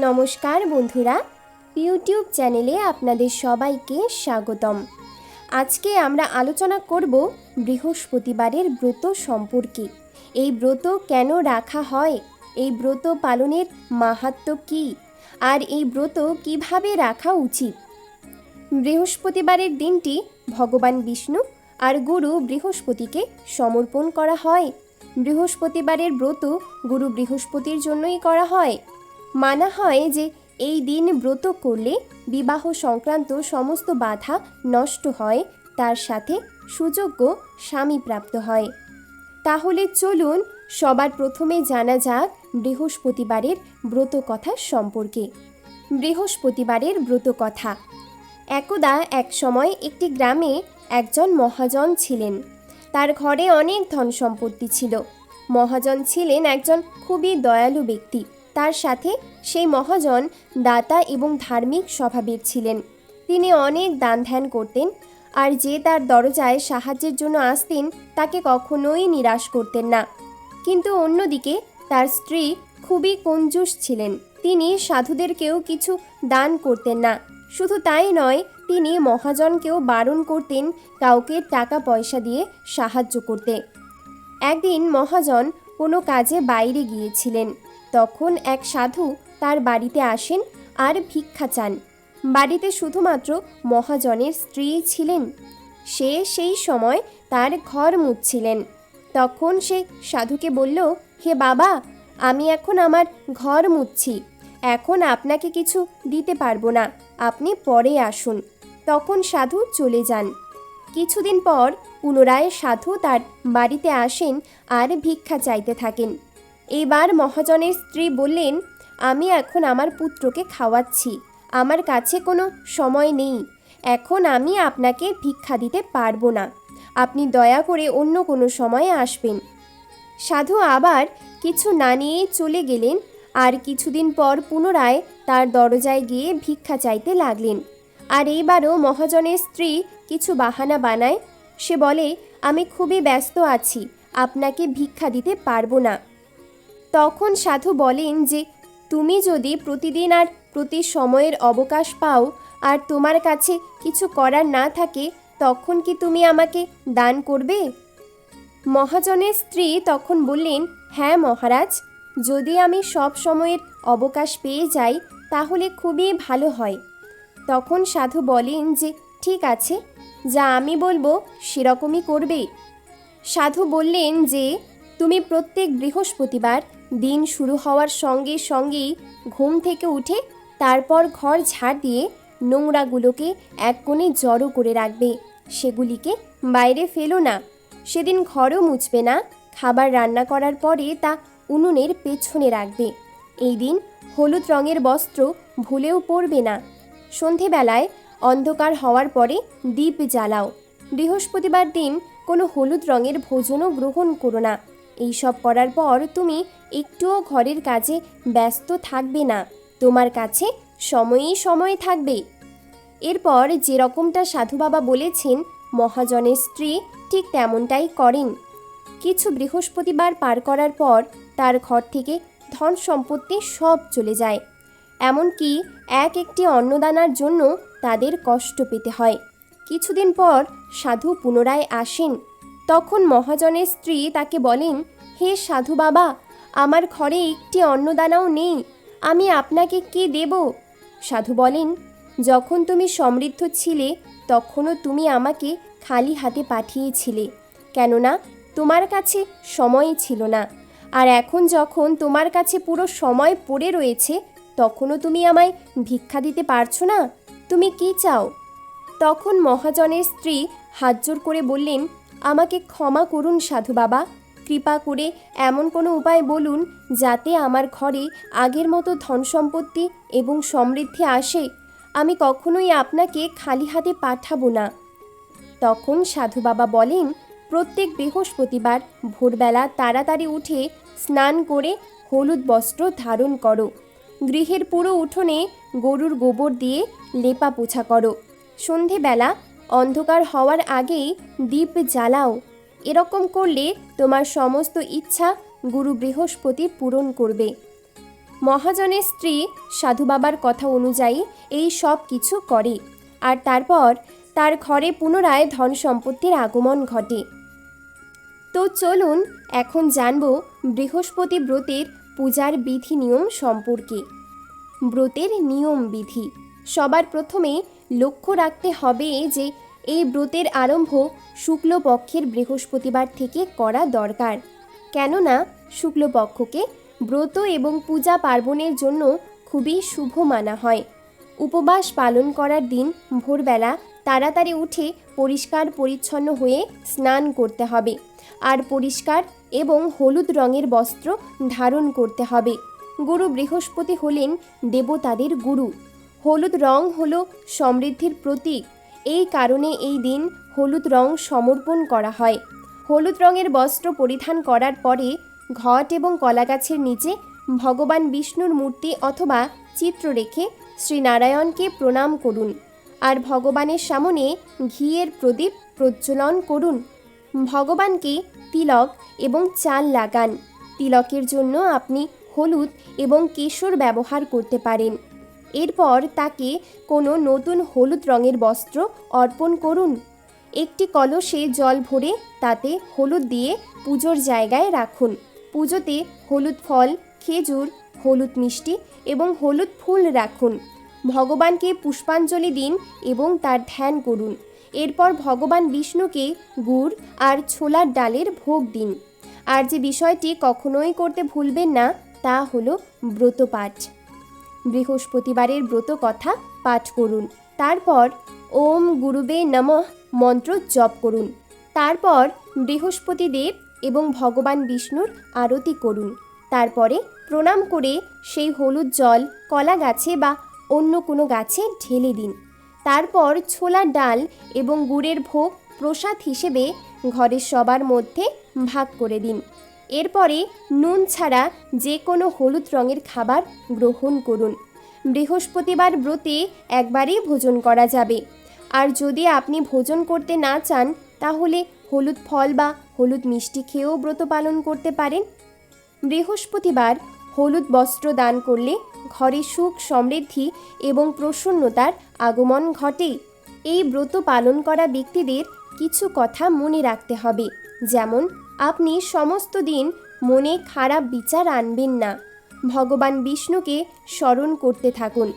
নমস্কার বন্ধুরা ইউটিউব চ্যানেলে আপনাদের সবাইকে স্বাগতম। আজকে আমরা আলোচনা করব বৃহস্পতিবারের ব্রত সম্পর্কে। এই ব্রত কেন রাখা হয়? এই ব্রত পালনের মাহাত্ম কী? আর এই ব্রত কীভাবে রাখা উচিত? বৃহস্পতিবারের দিনটি ভগবান বিষ্ণু আর গুরু বৃহস্পতিকে সমর্পণ করা হয়। বৃহস্পতিবারের ব্রত গুরু বৃহস্পতির জন্যই করা হয়। মানা হয় যে এই দিন ব্রত করলে বিবাহ সংক্রান্ত সমস্ত বাধা নষ্ট হয়, তার সাথে সুযোগ্য স্বামী প্রাপ্ত হয়। তাহলে চলুন সবার প্রথমে জানা যাক বৃহস্পতিবারের ব্রত কথা সম্পর্কে। বৃহস্পতিবারের ব্রত কথা। একদা এক সময় একটি গ্রামে একজন মহাজন ছিলেন। তার ঘরে অনেক ধন সম্পত্তি ছিল। মহাজন ছিলেন একজন খুবই দয়ালু ব্যক্তি। তার সাথে সেই মহাজন দাতা এবং ধার্মিক স্বভাবের ছিলেন। তিনি অনেক দান ধ্যান করতেন আর যে তার দরজায় সাহায্যের জন্য আসতেন তাকে কখনোই নিরাশ করতেন না। কিন্তু অন্যদিকে তার স্ত্রী খুবই কঞ্জুস ছিলেন। তিনি সাধুদেরকেও কিছু দান করতেন না। শুধু তাই নয়, তিনি মহাজনকেও বারণ করতেন, কাউকে টাকা পয়সা দিয়ে সাহায্য করতে। একদিন মহাজন কোনো কাজে বাইরে গিয়েছিলেন। তখন এক সাধু তার বাড়িতে আসেন আর ভিক্ষা চান। বাড়িতে শুধুমাত্র মহাজনের স্ত্রী ছিলেন। সে সেই সময় তার ঘর মুছছিলেন। তখন সে সাধুকে বলল, হে বাবা, আমি এখন আমার ঘর মুছছি। এখন আপনাকে কিছু দিতে পারব না। আপনি পরে আসুন। তখন সাধু চলে যান। কিছুদিন পর পুনরায় সাধু তার বাড়িতে আসেন আর ভিক্ষা চাইতে থাকেন। এবার মহাজনের স্ত্রী বললেন, আমি এখন আমার পুত্রকে খাওয়াচ্ছি। আমার কাছে কোনো সময় নেই। এখন আমি আপনাকে ভিক্ষা দিতে পারব না। আপনি দয়া করে অন্য কোনো সময়ে আসবেন। সাধু আবার কিছু না নিয়েই চলে গেলেন। আর কিছুদিন পর পুনরায় তার দরজায় গিয়ে ভিক্ষা চাইতে লাগলেন। আর এইবারও মহাজনের স্ত্রী কিছু বাহানা বানায়। সে বলে, আমি খুবই ব্যস্ত আছি। আপনাকে ভিক্ষা দিতে পারব না। তখন সাধু বলেন যে, তুমি যদি প্রতিদিন আর প্রতি সময়ের অবকাশ পাও আর তোমার কাছে কিছু করার না থাকে, তখন কি তুমি আমাকে দান করবে? মহাজনের স্ত্রী তখন বললেন হ্যাঁ মহারাজ, যদি আমি সব সময়ের অবকাশ পেয়ে যাই, তাহলে খুবই ভালো হয়। তখন সাধু বলেন যে, ঠিক আছে, যা আমি বলব সেরকমই করবে। সাধু বললেন যে, তুমি প্রত্যেক বৃহস্পতিবার দিন শুরু হওয়ার সঙ্গে সঙ্গেই ঘুম থেকে উঠে তারপর ঘর ঝাড় দিয়ে নোংরাগুলোকে এক কোণে জড়ো করে রাখবে। সেগুলিকে বাইরে ফেলো না। সেদিন ঘরও মুছবে না। খাবার রান্না করার পরে তা উনুনের পেছনে রাখবে। এই দিন হলুদ রঙের বস্ত্র ভুলেও পরবে না। সন্ধেবেলায় অন্ধকার হওয়ার পরে দ্বীপ জ্বালাও। বৃহস্পতিবার দিন কোনো হলুদ রঙের ভোজনও গ্রহণ করো না। এইসব করার পর তুমি একটুও ঘরের কাজে ব্যস্ত থাকবে না। তোমার কাছে সময়ই সময় থাকবে। এরপর যে রকমটা সাধু বাবা বলেছেন, মহাজনের স্ত্রী ঠিক তেমনটাই করেন। কিছু বৃহস্পতিবার পার করার পর তার ঘর থেকে ধন সম্পত্তি সব চলে যায়। এমনকি এক একটি অন্নদানার জন্য তাদের কষ্ট পেতে হয়। কিছুদিন পর সাধু পুনরায় আসেন। তখন মহাজনের স্ত্রী তাকে বলেন, হে সাধু বাবা, আমার ঘরে একটি অন্নদানাও নেই, আমি আপনাকে কি দেব? সাধু বলেন, যখন তুমি সমৃদ্ধ ছিলে, তখনও তুমি আমাকে খালি হাতে পাঠিয়েছিলে, কেননা তোমার কাছে সময় ছিল না। আর এখন যখন তোমার কাছে পুরো সময় পড়ে রয়েছে, তখনও তুমি আমায় ভিক্ষা দিতে পারছ না? তুমি কি চাও? তখন মহাজনের স্ত্রী হাতজোর করে বললেন আমাকে ক্ষমা করুন, সাধু বাবা। কৃপা করে এমন কোনো উপায় বলুন যাতে আমার ঘরে আগের মতো ধন সম্পত্তি এবং সমৃদ্ধি আসে। আমি কখনোই আপনাকে খালি হাতে পাঠাবো না। তখন সাধু বাবা বলেন, প্রত্যেক বৃহস্পতিবার ভোরবেলা তাড়াতাড়ি উঠে স্নান করে হলুদ বস্ত্র ধারণ করো। গৃহের পুরো উঠোনে গরুর গোবর দিয়ে লেপা পোছা করো। সন্ধেবেলা অন্ধকার হওয়ার আগেই দীপ জ্বালাও। এরকম করলে তোমার সমস্ত ইচ্ছা গুরু বৃহস্পতি পূরণ করবে। মহাজনের স্ত্রী সাধু বাবার কথা অনুযায়ী এই সব কিছু করে আর তারপর তার ঘরে পুনরায় ধন সম্পত্তির আগমন ঘটে। তো চলুন এখন জানব বৃহস্পতি ব্রতের পূজার বিধি নিয়ম সম্পর্কে। ব্রতের নিয়ম বিধি, সবার প্রথমে লক্ষ্য রাখতে হবে যে এই ব্রতের আরম্ভ শুক্লপক্ষের বৃহস্পতিবার থেকে করা দরকার। কেননা শুক্লপক্ষকে ব্রত এবং পূজা পার্বণের জন্য খুবই শুভ মানা হয়। উপবাস পালন করার দিন ভোরবেলা তাড়াতাড়ি উঠে পরিষ্কার পরিচ্ছন্ন হয়ে স্নান করতে হবে। আর পরিষ্কার এবং হলুদ রঙের বস্ত্র ধারণ করতে হবে। গুরু বৃহস্পতি হলেন দেবতাদের গুরু। হলুদ রং হল সমৃদ্ধির প্রতীক। এই কারণে এই দিন হলুদ রং সমর্পণ করা হয়। হলুদ রঙের বস্ত্র পরিধান করার পরে ঘট এবং কলাগাছের নিচে ভগবান বিষ্ণুর মূর্তি অথবা চিত্র রেখে শ্রীনারায়ণকে প্রণাম করুন আর ভগবানের সামনে ঘিয়ের প্রদীপ প্রজ্বলন করুন। ভগবানকে তিলক এবং চাল লাগান। তিলকের জন্য আপনি হলুদ এবং কেশর ব্যবহার করতে পারেন। এরপর তাকে কোনো নতুন হলুদ রঙের বস্ত্র অর্পণ করুন। একটি কলসে জল ভরে তাতে হলুদ দিয়ে পুজোর জায়গায় রাখুন। পুজোতে হলুদ ফল, খেজুর, হলুদ মিষ্টি এবং হলুদ ফুল রাখুন। ভগবানকে পুষ্পাঞ্জলি দিন এবং তার ধ্যান করুন। এরপর ভগবান বিষ্ণুকে গুড় আর ছোলার ডালের ভোগ দিন। আর যে বিষয়টি কখনোই করতে ভুলবেন না, তা হলো ব্রতপাঠ। বৃহস্পতিবারের ব্রত কথা পাঠ করুন। তারপর ওম গুরুবে নমঃ মন্ত্র জপ করুন। তারপর বৃহস্পতিদেব এবং ভগবান বিষ্ণুর আরতি করুন। তারপরে প্রণাম করে সেই হলুদ জল কলা গাছে বা অন্য কোনো গাছে ঢেলে দিন। তারপর ছোলার ডাল এবং গুড়ের ভোগ প্রসাদ হিসেবে ঘরের সবার মধ্যে ভাগ করে দিন। এরপরে নুন ছাড়া যে কোনো হলুদ রঙের খাবার গ্রহণ করুন। বৃহস্পতিবার ব্রতে একবারই ভোজন করা যাবে। আর যদি আপনি ভোজন করতে না চান, তাহলে হলুদ ফল বা হলুদ মিষ্টি খেয়েও ব্রত পালন করতে পারেন। বৃহস্পতিবার হলুদ বস্ত্র দান করলে ঘরে সুখ সমৃদ্ধি এবং প্রসন্নতার আগমন ঘটে। এই ব্রত পালন করা ব্যক্তিদের কিছু কথা মনে রাখতে হবে, যেমন আপনি সমস্ত দিন মনে খারাপ বিচার আনবেন না। ভগবান বিষ্ণুকে স্মরণ করতে থাকুন।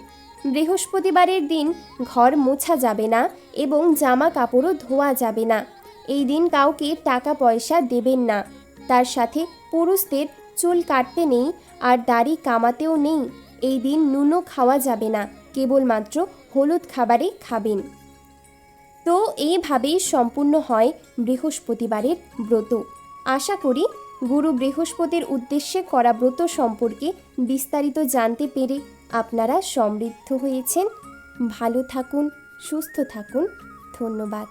বৃহস্পতিবারের দিন ঘর মোছা যাবে না এবং জামা কাপড়ও ধোয়া যাবে না। এই দিন কাউকে টাকা পয়সা দেবেন না। তার সাথে পুরুষদের চুল কাটতে নেই আর দাড়ি কামাতেও নেই। এই দিন নুনও খাওয়া যাবে না, কেবলমাত্র হলুদ খাবারে খাবেন। তো এইভাবেই সম্পূর্ণ হয় বৃহস্পতিবারের ব্রত। আশা করি গুরু বৃহস্পতির উদ্দেশ্যে করা ব্রত সম্পর্কে বিস্তারিত জানতে পেরে আপনারা সমৃদ্ধ হয়েছেন। ভালো থাকুন, সুস্থ থাকুন। ধন্যবাদ।